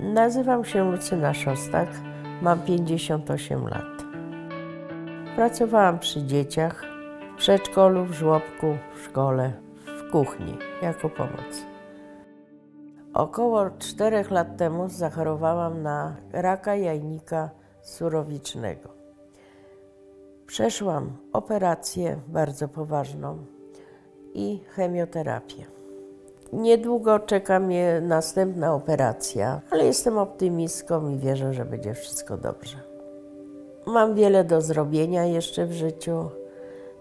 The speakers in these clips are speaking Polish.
Nazywam się Lucyna Szostak, mam 58 lat. Pracowałam przy dzieciach, w przedszkolu, w żłobku, w szkole, w kuchni jako pomoc. Około 4 lat temu zachorowałam na raka jajnika surowicznego. Przeszłam operację bardzo poważną i chemioterapię. Niedługo czeka mnie następna operacja, ale jestem optymistką i wierzę, że będzie wszystko dobrze. Mam wiele do zrobienia jeszcze w życiu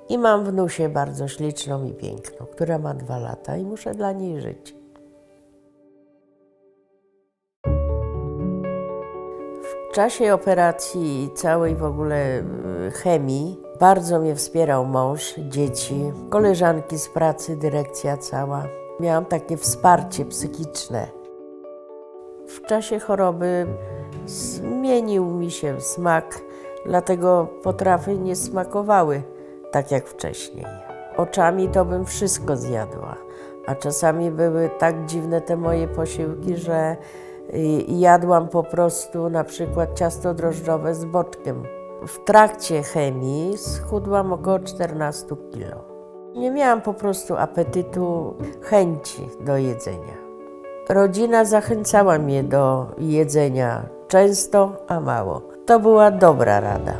i mam wnusię bardzo śliczną i piękną, która ma dwa lata i muszę dla niej żyć. W czasie operacji i całej w ogóle y, chemii bardzo mnie wspierał mąż, dzieci, koleżanki z pracy, dyrekcja cała. Miałam takie wsparcie psychiczne. W czasie choroby zmienił mi się smak, dlatego potrawy nie smakowały tak jak wcześniej. Oczami to bym wszystko zjadła, a czasami były tak dziwne te moje posiłki, że y, jadłam po prostu na przykład ciasto drożdżowe z boczkiem. W trakcie chemii schudłam około 14 kilo. Nie miałam po prostu apetytu, chęci do jedzenia. Rodzina zachęcała mnie do jedzenia często, a mało. To była dobra rada.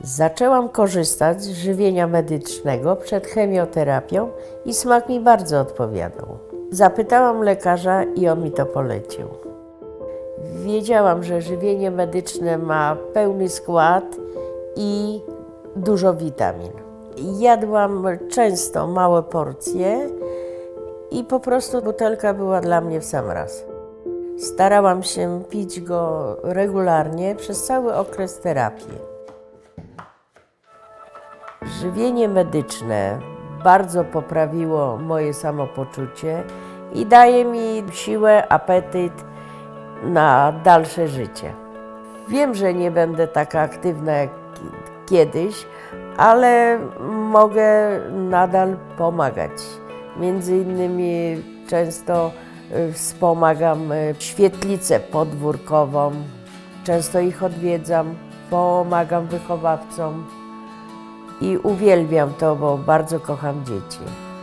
Zaczęłam korzystać z żywienia medycznego przed chemioterapią i smak mi bardzo odpowiadał. Zapytałam lekarza i on mi to polecił. Wiedziałam, że żywienie medyczne ma pełny skład i dużo witamin. Jadłam często małe porcje i po prostu butelka była dla mnie w sam raz. Starałam się pić go regularnie przez cały okres terapii. Żywienie medyczne bardzo poprawiło moje samopoczucie i daje mi siłę, apetyt na dalsze życie. Wiem, że nie będę taka aktywna jak kiedyś, ale mogę nadal pomagać. Między innymi często y, wspomagam y, świetlicę podwórkową, często ich odwiedzam, pomagam wychowawcom i uwielbiam to, bo bardzo kocham dzieci.